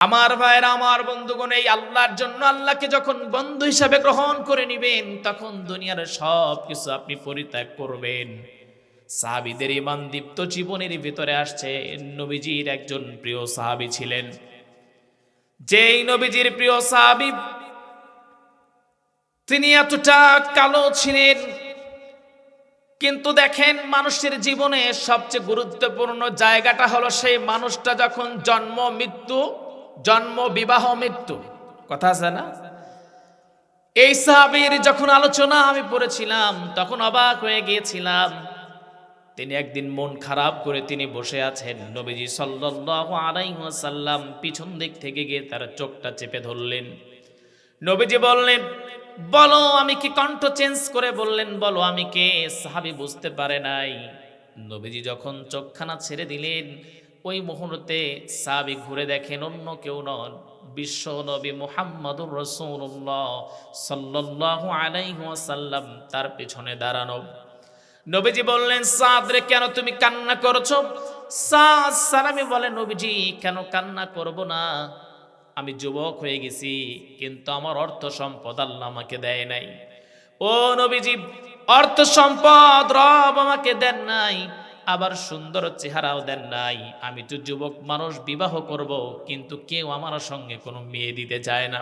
আমার ভাইয়েরা, আমার বন্ধুগণ, এই আল্লাহর জন্য আল্লাহকে যখন বন্ধু হিসাবে গ্রহণ করে নিবেন, তখন দুনিয়ার সব কিছু আপনি পরিত্যাগ করবেন। সাহাবিদের ইমান দীপ্ত জীবনের ভিতরে আসছে। নবীজির একজন প্রিয় সাহাবি ছিলেন। যেই নবীজির প্রিয় সাহাবি, তিনি এতটা কালো ছিলেন। কিন্তু দেখেন, মানুষের জীবনে সবচেয়ে গুরুত্বপূর্ণ জায়গাটা হলো সেই মানুষটা যখন জন্ম, মৃত্যু জন্ম, বিবাহ, মৃত্যু। কথা আছে না? এই সাহাবীর যখন আলোচনা আমি পড়েছিলাম, তখন অবাক হয়ে গিয়েছিলাম। তিনি একদিন মন খারাপ করে তিনি বসে আছেন। নবীজি সাল্লাল্লাহু আলাইহি ওয়াসাল্লাম পিছন দিক থেকে গিয়ে তার চোখটা চেপে ধরলেন। নবীজি বললেন, বলো, আমি কি কণ্ঠ চেঞ্জ করে বললেন? বলো, আমি কে? সাহাবি বুঝতে পারে নাই। নবীজি যখন চোখখানা ছেড়ে দিলেন ওই মুহূর্তে সাবি ঘুরে দেখেন, অন্য কেউ নন, বিশ্ব নবী মুহাম্মদুর রসুল্লাহ সাল্লাল্লাহু আলাইহি ওয়াসাল্লাম তার পেছনে দাঁড়ানো। নবীজি বললেন, সাদ রে, কেন তুমি কান্না করছ? সাদ সালামি বলে, নবীজি, কেন কান্না করব না? আমি যুবক হয়ে গেছি, কিন্তু আমার অর্থ সম্পদ আল্লাহ আমাকে দেয় নাই। ও নবীজি, অর্থ সম্পদ রব আমাকে দেন নাই। আবার সুন্দর চেহারাও দেন নাই। আমি তো যুবক মানুষ, বিবাহ করব, কিন্তু কেউ আমার সঙ্গে কোনো মেয়ে দিতে চায় না।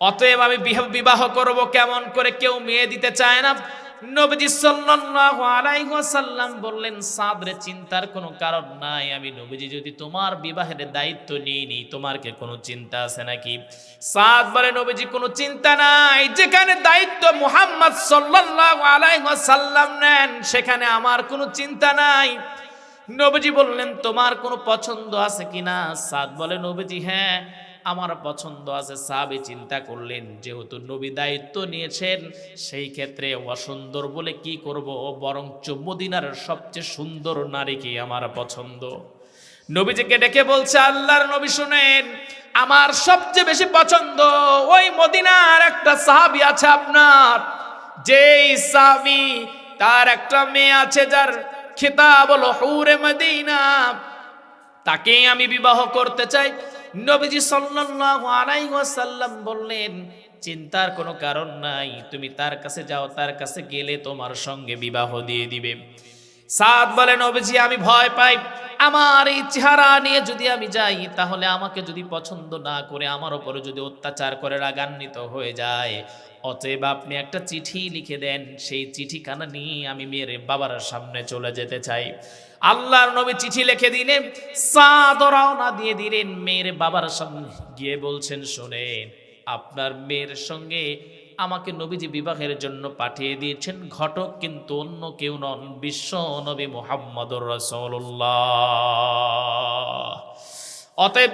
অতএব আমি বিবাহ করব কেমন করে কেউ মেয়ে দিতে চায় না? নবীজি সাল্লাল্লাহু আলাইহি ওয়াসাল্লাম বললেন, সাদরে চিন্তার কোনো কারণ নাই। আমি নবীজি, যদি তোমার বিবাহের দায়িত্ব নিই নি তোমার কি কোনো চিন্তা আছে নাকি? সাদ বলে, নবীজি, কোনো চিন্তা নাই। যেখানে দায়িত্ব মুহাম্মদ সাল্লাল্লাহু আলাইহি ওয়াসাল্লাম নেন, সেখানে আমার কোনো চিন্তা নাই। নবীজি বললেন, তোমার কোনো পছন্দ আছে কিনা? সাদ বলে, নবীজি হ্যাঁ। আমার পছন্দ আছে সাহাবি চিন্তা করলেন, যেহেতু নবী দায়িত্ব নিয়েছেন, সেই ক্ষেত্রে অসুন্দর বলে কি করব? বরং মদিনার সবচেয়ে সুন্দর নারীকে আমার পছন্দ। নবীজিকে ডেকে বলছে, আল্লাহর নবী শুনেন, আমার সবচেয়ে বেশি পছন্দ ওই মদিনার একটা সাহাবি আছে আপনার। যেই সাহাবি তার একটা মেয়ে আছে যার খেতাব হলো হুরে মদিনা তাকেই আমি বিবাহ করতে চাই। নবীজি সাল্লাল্লাহু আলাইহি ওয়াসাল্লাম বললেন, চিন্তার কোনো কারণ নাই, তুমি তার কাছে যাও, তার কাছে গেলে তোমার সঙ্গে বিবাহ দিয়ে দিবে। সাদ বলে, নবীজি, আমি ভয় পাই। আমার এই চেহারা নিয়ে যদি আমি যাই, তাহলে আমাকে যদি পছন্দ না করে আমার উপরে যদি অত্যাচার করে রাগান্বিত হয়ে যায়। অতএব আপনি একটা চিঠি লিখে দেন, সেই চিঠিখানা নিয়ে আমি মেয়ের বাবার সামনে চলে যেতে চাই। আল্লাহর নবী চিঠি লিখে দিলেন সাদরাও না দিয়ে দিলেন মেয়ের বাবার সামনে। গিয়ে বলছেন শোনেন আপনার মেয়ের সঙ্গে আমাকে নবীজি বিবাহের জন্য পাঠিয়ে দিয়েছেন। ঘটক কিন্তু অন্য কেউ নন, বিশ্ব নবী রসুল্লাহ অতএব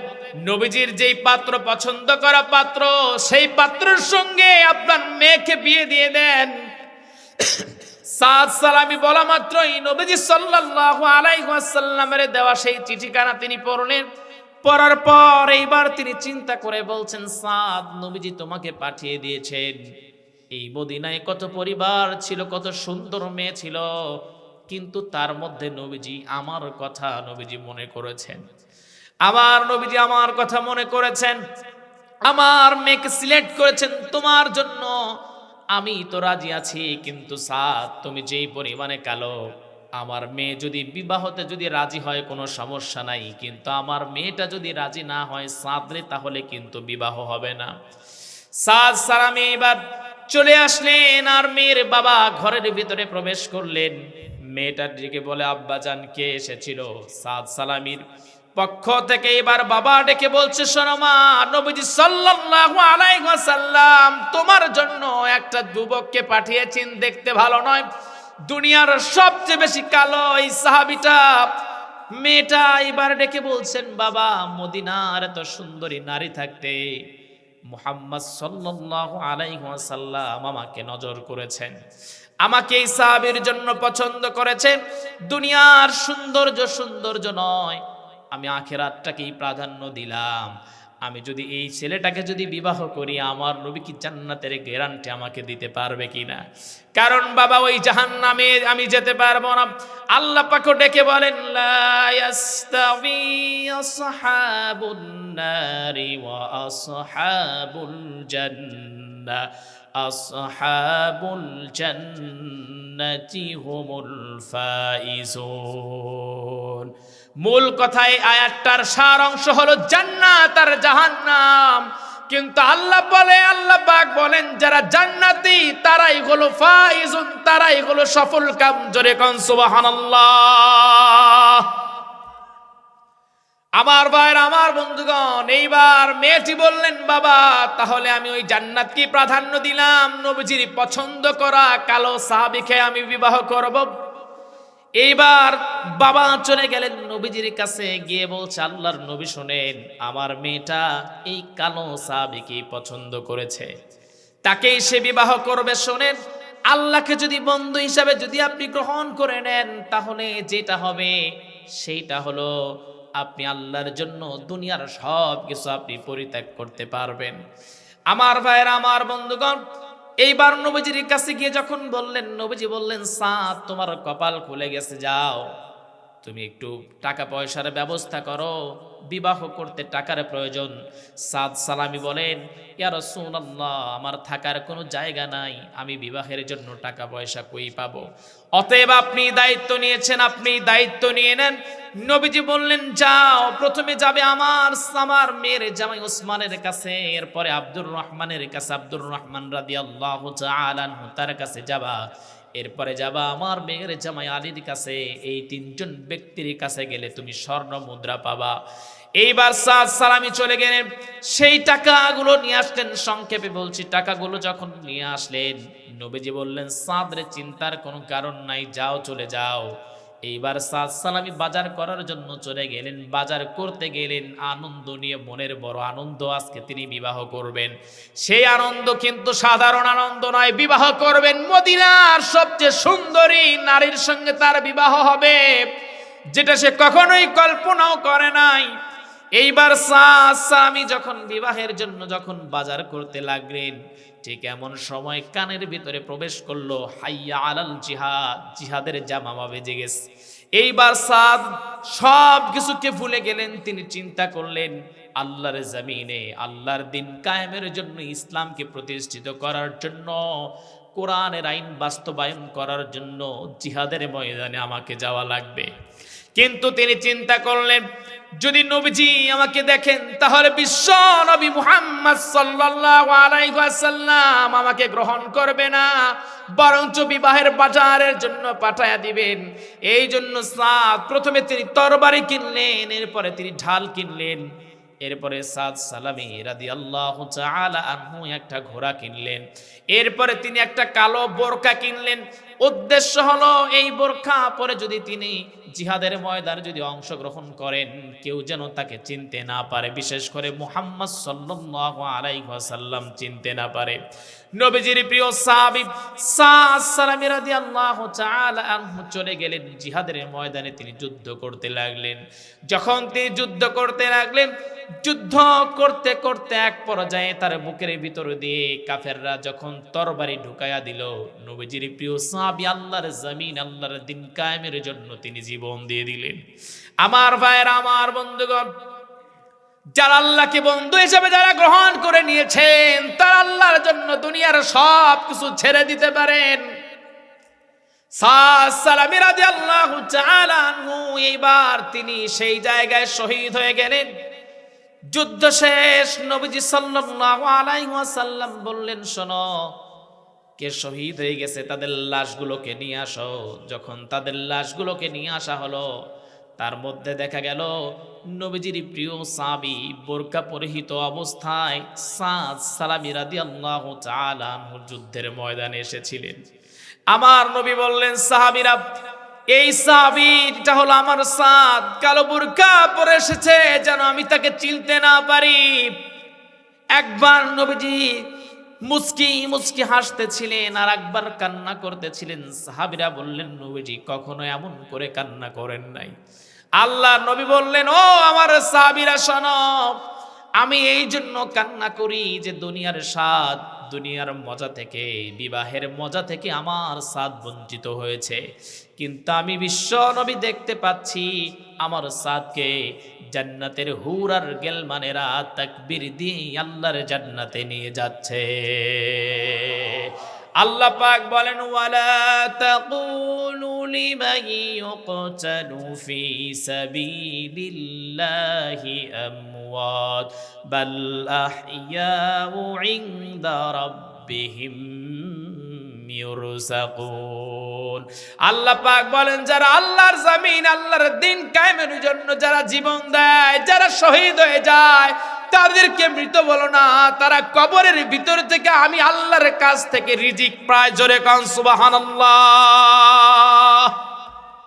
নবীজির যেই পাত্র পছন্দ করা পাত্র, সেই পাত্রের সঙ্গে আপনার মেয়েকে বিয়ে দিয়ে দেন। সাদ সালামি বলা মাত্রই নবীজি সাল্লাল্লাহু আলাইহি ওয়াসাল্লামের দেওয়া সেই চিঠিখানা তিনি পড়লেন। পড়ার পর এইবার তিনি চিন্তা করে বলছেন, সাদ নবীজি তোমাকে পাঠিয়ে দিয়েছেন। এই মদিনায় কত পরিবার ছিল, কত সুন্দর মেয়ে ছিল, কিন্তু তার মধ্যে নবীজি আমার কথা নবীজি মনে করেছেন। আমার নবীজি আমার কথা মনে করেছেন। আমার মেয়েকে সিলেক্ট করেছেন তোমার জন্য। আমি তো রাজি আছি, কিন্তু সাদ তুমি যেই পরিমাণে কালো, আমার মেয়ে যদি বিবাহতে যদি রাজি হয়, কোনো সমস্যা নাই, কিন্তু আমার মেয়েটা যদি রাজি না হয় সাদরে তাহলে কিন্তু বিবাহ হবে না। সাদ সালামি এবার চলে আসলেন, আর মেয়ের বাবা ঘরের ভিতরে প্রবেশ করলেন। মেয়েটার দিকে বলে, আব্বাজান, কে এসেছিল? সাদ সালামির পক্ষ থেকে এবার বাবা ডেকে বলছে, শোনো মা, নবীজি সাল্লাল্লাহু আলাইহি ওয়াসাল্লাম তোমার জন্য একটা যুবককে পাঠিয়েছেন, দেখতে ভালো নয়। দুনিয়ার সবচেয়ে বেশি কালো এই সাহাবিটা। মেয়েটা এবার ডেকে বলছেন, বাবা, মদিনার এত সুন্দরী নারী থাকতে মুহাম্মদ সাল্লাল্লাহু আলাইহি ওয়াসাল্লাম আমাকে নজর করেছেন, আমাকে এই সাহাবীর জন্য পছন্দ করেছেন। দুনিয়ার সৌন্দর্য সৌন্দর্য নয় আমি আখেরাতটাকেই প্রাধান্য দিলাম। আমি যদি এই ছেলেটাকে যদি বিবাহ করি, আমার নবী কি জান্নাতের গ্যারান্টি আমাকে দিতে পারবে কি না কারণ বাবা, ওই জাহান্নামে আমি যেতে পারব না। আল্লাহ পাকও ডেকে বলেন, লা নারি ওয়া আসহাবুল আসহাবুল জান্নাতি হুমুল মূল কথায় আয়াতটার সার অংশ হলো জান্নাত আর জাহান্নাম। কিন্তু আল্লাহ বলে, আল্লাহ পাক বলেন, যারা জান্নাতি তারাই হলো ফাইজুন, তারাই হলো সফল কাম। জোরে কন সুবহানাল্লাহ। আমার ভাইয়ের, আমার বন্ধুগণ, এইবার মেয়েটি বললেন, বাবা, তাহলে আমি ওই জান্নাতকে প্রাধান্য দিলাম। নবীজির পছন্দ করা কালো সাহাবিকে আমি বিবাহ করব। এইবার বাবা চলে গেলেন নবীজির কাছে, গিয়ে বলছে, আল্লাহর নবী শোনেন, আমার মেয়েটা এই কালো সাহাবিকে পছন্দ করেছে। তাকেই সে বিবাহ করবে, শোনেন। আল্লাহকে যদি বন্ধু হিসাবে যদি আপনি গ্রহণ করে নেন, তাহলে যেটা হবে, সেইটা হলো আপনি আল্লাহর জন্য দুনিয়ার সব কিছু আপনি পরিত্যাগ করতে পারবেন। আমার ভাইয়ের, আমার বন্ধুগণ, এইবার নবীজির কাছে গিয়ে যখন বললেন, নবীজি বললেন সাঁত তোমার কপাল খুলে গেছে, যাও। তুমি একটু টাকা পয়সার ব্যবস্থা করো। বিবাহ করতে টাকার প্রয়োজন। সাদ সালামি বলেন, ইয়া রাসূলুল্লাহ, আমার থাকার কোনো জায়গা নাই, আমি বিবাহের জন্য টাকা পয়সা কই পাবো? অতএব আপনি দায়িত্ব নিয়েছেন, আপনি দায়িত্ব নিয়ে নেন। নবীজি বললেন, যাও, প্রথমে যাবে আমার আমার মেয়ের জামাই ওসমানের কাছে, এরপরে আব্দুর রহমানের কাছে। আব্দুর রহমান তাআলা আনহু তার কাছে যাবা। এরপরে যাবা আমার মেয়ের জামাই আলীর কাছে, এই তিনজন ব্যক্তির কাছে গেলে তুমি স্বর্ণ মুদ্রা পাবা। এইবার সাদ সালামি চলে গেলেন সেই টাকাগুলো নিয়ে আসলেন, সংক্ষেপে বলছি, টাকাগুলো যখন নিয়ে আসলেন, নবীজি বললেন, সাদরে চিন্তার কোনো কারণ নাই, যাও চলে যাও। এইবার সাদ সালামি বাজার করার জন্য চলে গেলেন, বাজার করতে গেলেন। আনন্দ নিয়ে মনের বড় আনন্দ আজকে তিনি বিবাহ করবেন। সেই আনন্দ কিন্তু সাধারণ আনন্দ নয়, বিবাহ করবেন মদিনার সবচেয়ে সুন্দরী নারীর সঙ্গে তার বিবাহ হবে, যেটা সে কখনোই কল্পনাও করে নাই। এইবার স্বামী যখন বিবাহের জন্য যখন বাজার করতে লাগলেন, ঠিক এমন সময় কানের ভিতরে প্রবেশ করল, হাইয়া আলাল জিহাদ, জিহাদের জামামা বেজে গেছে। এইবার সাদ সব কিছুকে ভুলে গেলেন, তিনি চিন্তা করলেন, আল্লাহর জমিনে, আল্লাহর দিন কায়েমের জন্য ইসলামকে প্রতিষ্ঠিত করার জন্য কোরআনের আইন বাস্তবায়ন করার জন্য জিহাদের ময়দানে আমাকে যাওয়া লাগবে। কিন্তু তিনি চিন্তা করলেন, যদি নবীজি আমাকে দেখেন, তাহলে বিশ্ব নবী মুহাম্মদ ওয়াসাল্লাম আমাকে গ্রহণ করবে না, বরঞ্চ বিবাহের বাজারের জন্য পাঠায়া দিবেন। এই জন্য সাদ, প্রথমে তিনি তরবারি কিনলেন, এরপরে তিনি ঢাল কিনলেন। এরপরে সাদ সালামি রাদি আল্লাহ আনহু একটা ঘোড়া কিনলেন। এরপরে তিনি একটা কালো বোরকা কিনলেন। উদ্দেশ্য হলো এই বোরখা পরে যদি তিনি জিহাদের ময়দানে যদি অংশগ্রহণ করেন, কেউ যেন তাকে চিনতে না পারে, বিশেষ করে মুহাম্মদ সাল্লাল্লাহু আলাইহি ওয়াসাল্লাম চিনতে না পারে। নবীজির প্রিয় সাহাবী সালামি রাদিয়াল্লাহু তাআলা আনহু চলে গেলেন জিহাদের ময়দানে। তিনি যুদ্ধ করতে লাগলেন। যখন তিনি যুদ্ধ করতে লাগলেন, যুদ্ধ করতে করতে এক পর্যায়ে তার বুকের ভিতর দিয়ে কাফেররা যখন তরবারি ঢুকায়া দিল, নবীজির প্রিয় সাহাবী আল্লাহর জমিন, আল্লাহর দিন কায়েমের জন্য তিনি জীবন দিয়ে দিলেন। আমার ভাইয়ের, আমার বন্ধুগণ যারা আল্লাহকে বন্ধু হিসেবে যারা গ্রহণ করে নিয়েছেন, তারা আল্লাহর জন্য দুনিয়ার সব কিছু ছেড়ে দিতে পারেন। এইবার তিনি সেই জায়গায় শহীদ হয়ে গেলেন। যুদ্ধ শেষ, নবীজি ওয়াসাল্লাম বললেন, শোনো, কে শহীদ হয়ে গেছে তাদের লাশগুলোকে নিয়ে আসো। যখন তাদের লাশগুলোকে নিয়ে আসা হলো তার মধ্যে দেখা গেল, নবীজির প্রিয় সাবি বোরকা পরিহিত অবস্থায় সাদ সালামি তাআলা আনহু যুদ্ধের ময়দানে এসেছিলেন। আমার নবী বললেন, সাহাবিরা, এই সাহাবীটা হলো আমার সাদ। কালো বোরকা পরে এসেছে, যেন আমি তাকে চিনতে না পারি। একবার নবীজি মুস্কি মুস্কি হাসতেছিলেন আর একবার কান্না করতেছিলেন। সাহাবিরা বললেন, নবীজি কখনো এমন করে কান্না করেন নাই। আল্লাহ নবী বললেন, ও আমার সাহাবিরা, শোনো, আমি এই জন্য কান্না করি যে দুনিয়ার স্বাদ দুনিয়ার মজা থেকে, বিবাহের মজা থেকে আমার স্বাদ বঞ্চিত হয়েছে। কিন্তু আমি বিশ্ব নবী দেখতে পাচ্ছি, আমার সাদকে জান্নাতের হুর আর গেলমানেরা তাকবীর দিয়ে আল্লাহর জান্নাতে নিয়ে যাচ্ছে। আল্লাহ পাক বলেন, ওয়ালা তাকুলু লিমান ইউকতালু ফি সাবিলিল্লাহি আমওয়াত বাল আহইয়াউ ইনদা রাব্বিহিম ইউরসাকুন আল্লাহ পাক বলেন, যারা আল্লাহর জমিন, আল্লাহর দিন কায়েমের জন্য যারা জীবন দেয়, যারা শহীদ হয়ে যায়, তাদেরকে মৃত বলো না, তারা কবরের ভিতর থেকে আমি আল্লাহর কাছ থেকে রিজিক প্রায় জোরে কান, সুবহানাল্লাহ।